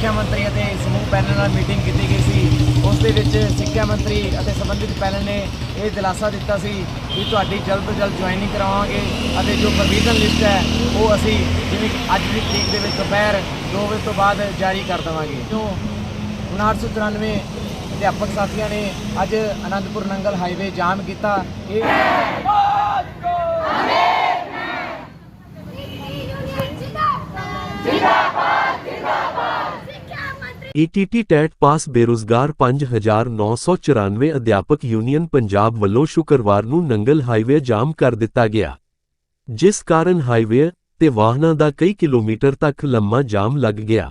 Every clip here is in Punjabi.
ਸਿੱਖਿਆ ਮੰਤਰੀ ਅਤੇ ਸਮੂਹ ਪੈਨਲ ਨਾਲ ਮੀਟਿੰਗ ਕੀਤੀ ਗਈ ਸੀ। ਉਸ ਦੇ ਵਿੱਚ ਸਿੱਖਿਆ ਮੰਤਰੀ ਅਤੇ ਸੰਬੰਧਿਤ ਪੈਨਲ ਨੇ ਇਹ ਦਿਲਾਸਾ ਦਿੱਤਾ ਸੀ ਕਿ ਤੁਹਾਡੀ ਜਲਦ ਤੋਂ ਜਲਦ ਜੁਆਇਨਿੰਗ ਕਰਵਾਵਾਂਗੇ ਅਤੇ ਜੋ ਪ੍ਰੋਵੀਜ਼ਨ ਲਿਸਟ ਹੈ, ਉਹ ਅਸੀਂ ਜਿਵੇਂ ਅੱਜ ਦੀ ਤਰੀਕ ਦੇ ਵਿੱਚ ਦੁਪਹਿਰ 2 ਵਜੇ ਤੋਂ ਬਾਅਦ ਜਾਰੀ ਕਰ ਦੇਵਾਂਗੇ। ਜੋ 5994 ਅਧਿਆਪਕ ਸਾਥੀਆਂ ਨੇ ਅੱਜ ਅਨੰਦਪੁਰ ਨੰਗਲ ਹਾਈਵੇ ਜਾਮ ਕੀਤਾ। ਇਹ ਜਿੰਦਾਬਾਦ ਜਿੰਦਾਬਾਦ ਸਿੱਖਿਆ ਮੰਤਰੀ ਟੈਟ ਪਾਸ ਬੇਰੁਜ਼ਗਾਰ 5994 ਅਧਿਆਪਕ ਯੂਨੀਅਨ ਪੰਜਾਬ ਵੱਲੋਂ ਸ਼ੁੱਕਰਵਾਰ ਨੂੰ ਨੰਗਲ ਹਾਈਵੇ ਜਾਮ ਕਰ ਦਿੱਤਾ ਗਿਆ। ਜਿਸ ਕਾਰਨ ਹਾਈਵੇ ਤੇ ਵਾਹਨਾਂ ਦਾ ਕਈ ਕਿਲੋਮੀਟਰ ਤੱਕ ਲੰਮਾ ਜਾਮ ਲੱਗ ਗਿਆ।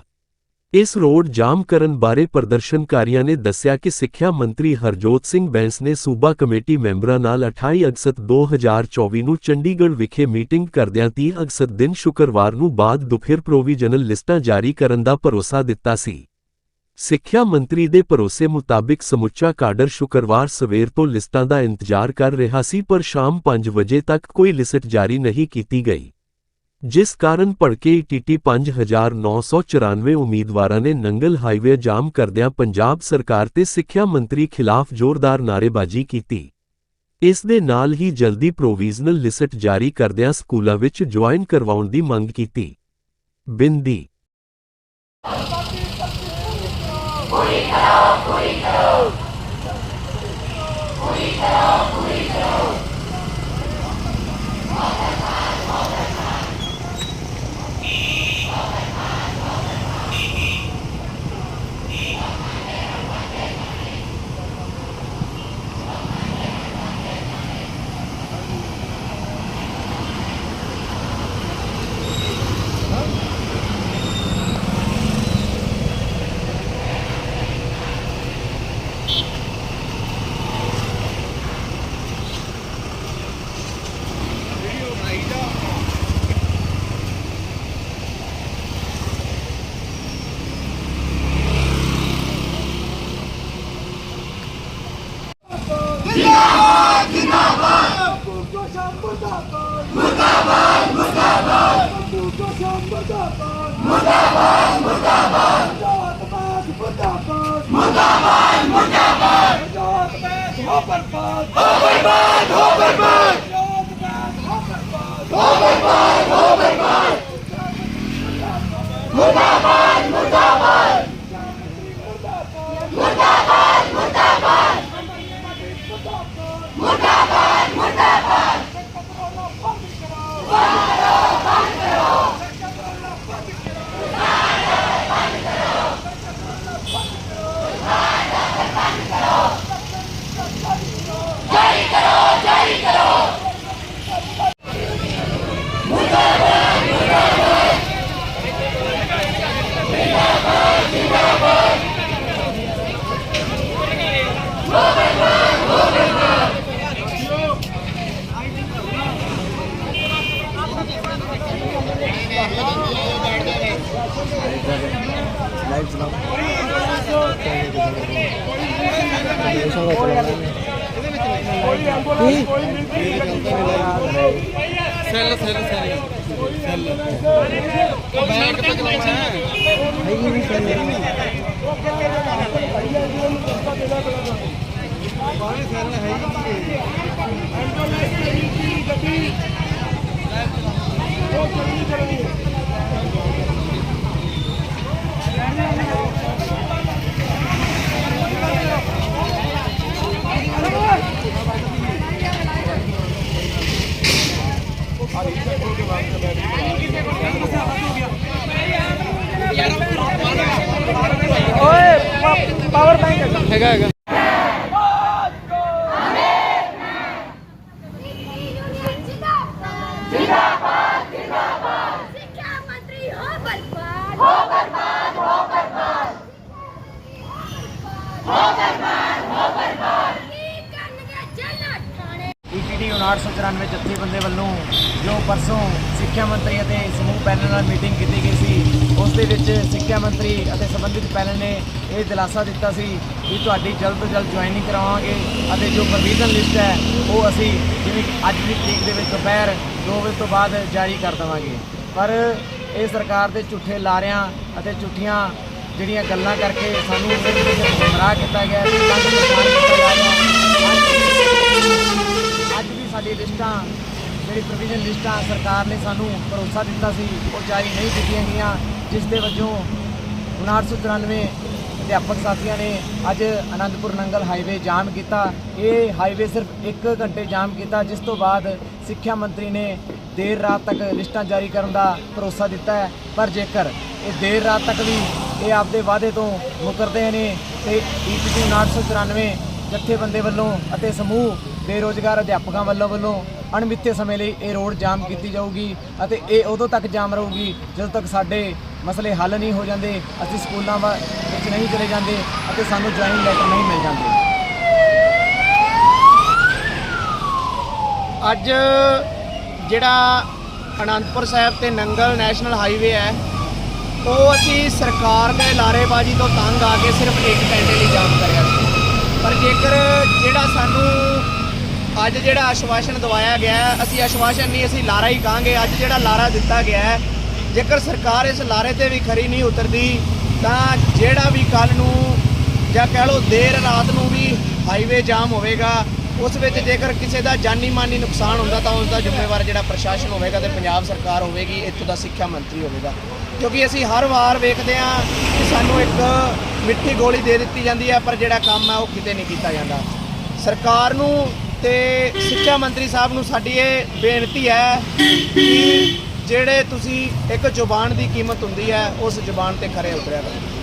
ਇਸ ਰੋਡ ਜਾਮ ਕਰਨ ਬਾਰੇ ਪ੍ਰਦਰਸ਼ਨਕਾਰੀਆਂ ਨੇ ਦੱਸਿਆ ਕਿ ਸਿੱਖਿਆ ਮੰਤਰੀ ਹਰਜੋਤ ਸਿੰਘ ਬੈਂਸ ਨੇ ਸੂਬਾ ਕਮੇਟੀ ਮੈਂਬਰਾਂ ਨਾਲ 28 ਅਗਸਤ 2024 ਨੂੰ ਚੰਡੀਗੜ੍ਹ ਵਿਖੇ ਮੀਟਿੰਗ ਕਰਦਿਆਂ 30 ਅਗਸਤ ਦਿਨ ਸ਼ੁੱਕਰਵਾਰ ਨੂੰ ਬਾਅਦ ਦੁਪਹਿਰ ਪ੍ਰੋਵੀਜ਼ਨਲ ਲਿਸਟਾਂ ਜਾਰੀ ਕਰਨ ਦਾ ਭਰੋਸਾ ਦਿੱਤਾ ਸੀ। ਸਿੱਖਿਆ ਮੰਤਰੀ ਦੇ ਭਰੋਸੇ ਮੁਤਾਬਿਕ ਸਮੁੱਚਾ ਕਾਡਰ ਸ਼ੁੱਕਰਵਾਰ ਸਵੇਰ ਤੋਂ ਲਿਸਟਾਂ ਦਾ ਇੰਤਜ਼ਾਰ ਕਰ ਰਿਹਾ ਸੀ, ਪਰ ਸ਼ਾਮ 5 ਵਜੇ ਤੱਕ ਕੋਈ ਲਿਸਟ ਜਾਰੀ ਨਹੀਂ ਕੀਤੀ ਗਈ। ਜਿਸ ਕਾਰਨ ਭੜਕੇ ਟੀਟੀ 5994 ਉਮੀਦਵਾਰਾਂ ਨੇ ਨੰਗਲ ਹਾਈਵੇ ਜਾਮ ਕਰਦਿਆਂ ਪੰਜਾਬ ਸਰਕਾਰ ਤੇ ਸਿੱਖਿਆ ਮੰਤਰੀ ਖਿਲਾਫ ਜ਼ੋਰਦਾਰ ਨਾਅਰੇਬਾਜ਼ੀ ਕੀਤੀ। ਇਸ ਦੇ ਨਾਲ ਹੀ ਜਲਦੀ ਪ੍ਰੋਵੀਜ਼ਨਲ ਲਿਸਟ ਜਾਰੀ ਕਰਦਿਆਂ ਸਕੂਲਾਂ ਵਿੱਚ ਜੁਆਇਨ ਕਰਵਾਉਣ ਦੀ ਮੰਗ ਕੀਤੀ। ਬਿੰਦੀ cell cell cell cell bank ਤੱਕ ਲਾਉਣਾ ਹੈ ਬਾਹਰ ਸੈੱਲ ਹੈ ਹੀ ਹੈਗਾ ਹੈਗਾ ਜਿੰਦਾਬਾਦ ਜਿੰਦਾਬਾਦ ਜਿੰਦਾਬਾਦ ਸਿੱਖਿਆ ਮੰਤਰੀ ਹੋ ਬਰਬਾਦ ਹੋ ਬਰਬਾਦ ਹੋ ਬਰਬਾਦ ਹੋ ਬਰਬਾਦ ਹੋ ਬਰਬਾਦ ਕੀ ਕਰਨਗੇ ਜੱਲਾ ਠਾਣੇ ਈਟੀਟੀ 5994 ਜਥੇਬੰਦੇ ਵੱਲੋਂ ਜੋ ਪਰਸੋਂ ਸਿੱਖਿਆ ਮੰਤਰੀ ਅਤੇ ਸਮੂਹ ਪੈਨਲ ਨਾਲ ਮੀਟਿੰਗ ਕੀਤੀ ਗਈ ਸੀ ਉਸ ਦੇ ਵਿੱਚ ਸਿੱਖਿਆ ਮੰਤਰੀ ਅਤੇ ਸੰਬੰਧਿਤ ਪੈਨਲ ਨੇ ਇਹ ਦਿਲਾਸਾ ਦਿੱਤਾ ਸੀ ਕਿ ਤੁਹਾਡੀ ਜਲਦ ਤੋਂ ਜਲਦ ਜੁਆਇਨਿੰਗ ਕਰਾਵਾਂਗੇ ਅਤੇ ਜੋ ਪ੍ਰੋਵੀਜ਼ਨ ਲਿਸਟ ਹੈ, ਉਹ ਅਸੀਂ ਜਿਵੇਂ ਅੱਜ ਦੀ ਤਰੀਕ ਦੇ ਵਿੱਚ ਦੁਪਹਿਰ 2 ਵਜੇ ਤੋਂ ਬਾਅਦ ਜਾਰੀ ਕਰ ਦੇਵਾਂਗੇ। ਪਰ ਇਹ ਸਰਕਾਰ ਦੇ ਝੂਠੇ ਲਾਰਿਆਂ ਅਤੇ ਝੂਠੀਆਂ ਜਿਹੜੀਆਂ ਗੱਲਾਂ ਕਰਕੇ ਸਾਨੂੰ ਗੁੰਮਰਾਹ ਕੀਤਾ ਗਿਆ ਹੈ। ਅੱਜ- ਅੱਜ ਵੀ ਸਾਡੀ ਲਿਸਟਾਂ, ਜਿਹੜੀ ਪ੍ਰੋਵੀਜ਼ਨ ਲਿਸਟਾਂ ਸਰਕਾਰ ਨੇ ਸਾਨੂੰ ਭਰੋਸਾ ਦਿੱਤਾ ਸੀ, ਉਹ ਜਾਰੀ ਨਹੀਂ ਕੀਤੀਆਂ ਗਈਆਂ। ਜਿਸ ਦੇ ਵਜੋਂ 5994 ਅਧਿਆਪਕ ਸਾਥੀਆਂ ਨੇ ਅੱਜ ਅਨੰਦਪੁਰ ਨੰਗਲ ਹਾਈਵੇ ਜਾਮ ਕੀਤਾ। ਇਹ ਹਾਈਵੇ ਸਿਰਫ 1 ਘੰਟੇ ਜਾਮ ਕੀਤਾ, ਜਿਸ ਤੋਂ ਬਾਅਦ ਸਿੱਖਿਆ ਮੰਤਰੀ ਨੇ ਦੇਰ ਰਾਤ ਤੱਕ ਲਿਸਟਾਂ ਜਾਰੀ ਕਰਨ ਦਾ ਭਰੋਸਾ ਦਿੱਤਾ ਹੈ। ਪਰ ਜੇਕਰ ਇਹ ਦੇਰ ਰਾਤ ਤੱਕ ਵੀ ਇਹ ਆਪਦੇ ਵਾਅਦੇ ਤੋਂ ਮੁਕਰਦੇ ਨੇ, ਤੇ ਈਪੀਟੀ 994 ਜਥੇਬੰਦੇ ਵੱਲੋਂ ਅਤੇ ਸਮੂਹ ਬੇਰੋਜ਼ਗਾਰ ਅਧਿਆਪਕਾਂ ਵੱਲੋਂ ਵੱਲੋਂ ਅਣਮਿੱਥੇ ਸਮੇਂ ਲਈ ਇਹ ਰੋਡ ਜਾਮ ਕੀਤੀ ਜਾਊਗੀ ਅਤੇ ਇਹ ਉਦੋਂ ਤੱਕ ਜਾਮ ਰਹੂਗੀ ਜਦੋਂ ਤੱਕ ਸਾਡੇ ਮਸਲੇ ਹੱਲ ਨਹੀਂ ਹੋ ਜਾਂਦੇ, ਅਸੀਂ ਸਕੂਲਾਂ ਵਾ- ਵਿੱਚ ਨਹੀਂ ਚਲੇ ਜਾਂਦੇ ਅਤੇ ਸਾਨੂੰ ਜੁਆਇਨ ਲੈਟਰ ਨਹੀਂ ਮਿਲ ਜਾਂਦੇ। ਅੱਜ ਜਿਹੜਾ ਅਨੰਦਪੁਰ ਸਾਹਿਬ ਤੇ ਨੰਗਲ ਨੈਸ਼ਨਲ ਹਾਈਵੇ ਹੈ, ਉਹ ਅਸੀਂ ਸਰਕਾਰ ਦੇ ਲਾਰੇਬਾਜ਼ੀ ਤੋਂ ਤੰਗ ਆ ਕੇ ਸਿਰਫ ਇੱਕ ਘੰਟੇ ਲਈ ਜਾਮ ਕਰਿਆ ਸੀ ਪਰ ਜੇਕਰ ਜਿਹੜਾ ਸਾਨੂੰ ਅੱਜ ਜਿਹੜਾ ਆਸ਼ਵਾਸਨ ਦਵਾਇਆ ਗਿਆ, ਅਸੀਂ ਆਸ਼ਵਾਸਨ ਨਹੀਂ, ਅਸੀਂ ਲਾਰਾ ਹੀ ਕਹਾਂਗੇ, ਅੱਜ ਜਿਹੜਾ ਲਾਰਾ ਦਿੱਤਾ ਗਿਆ ਹੈ ਜੇਕਰ ਸਰਕਾਰ ਇਸ ਲਾਰੇ ਤੇ ਵੀ ਖਰੀ ਨਹੀਂ ਉਤਰਦੀ, ਤਾਂ ਜਿਹੜਾ ਵੀ ਕੱਲ ਨੂੰ ਜਾਂ ਕਹਿ ਲਓ ਦੇਰ ਰਾਤ ਨੂੰ ਵੀ ਹਾਈਵੇ ਜਾਮ ਹੋਵੇਗਾ, ਉਸ ਵਿੱਚ ਜੇਕਰ ਕਿਸੇ ਦਾ ਜਾਨੀ ਮਾਨੀ ਨੁਕਸਾਨ ਹੁੰਦਾ ਤਾਂ ਉਸ ਦਾ ਜ਼ਿੰਮੇਵਾਰ ਜਿਹੜਾ ਪ੍ਰਸ਼ਾਸਨ ਹੋਵੇਗਾ ਤੇ ਪੰਜਾਬ ਸਰਕਾਰ ਹੋਵੇਗੀ, ਇੱਥੋਂ ਦਾ ਸਿੱਖਿਆ ਮੰਤਰੀ ਹੋਵੇਗਾ। ਕਿਉਂਕਿ ਅਸੀਂ ਹਰ ਵਾਰ ਵੇਖਦੇ ਹਾਂ ਕਿ ਸਾਨੂੰ ਇੱਕ ਮਿੱਠੀ ਗੋਲੀ ਦੇ ਦਿੱਤੀ ਜਾਂਦੀ ਹੈ, ਪਰ ਜਿਹੜਾ ਕੰਮ ਹੈ ਉਹ ਕਿਤੇ ਨਹੀਂ ਕੀਤਾ ਜਾਂਦਾ। ਸਰਕਾਰ ਨੂੰ ਤੇ ਸਿੱਖਿਆ ਮੰਤਰੀ ਸਾਹਿਬ ਨੂੰ ਸਾਡੀ ਇਹ ਬੇਨਤੀ ਹੈ ਕਿ ਜਿਹੜੇ ਤੁਸੀਂ ਇੱਕ ਜ਼ੁਬਾਨ ਦੀ ਕੀਮਤ ਹੁੰਦੀ ਹੈ ਉਸ ਜ਼ੁਬਾਨ ਤੇ ਖਰੇ ਉਤਰਿਆ ਕਰੋ।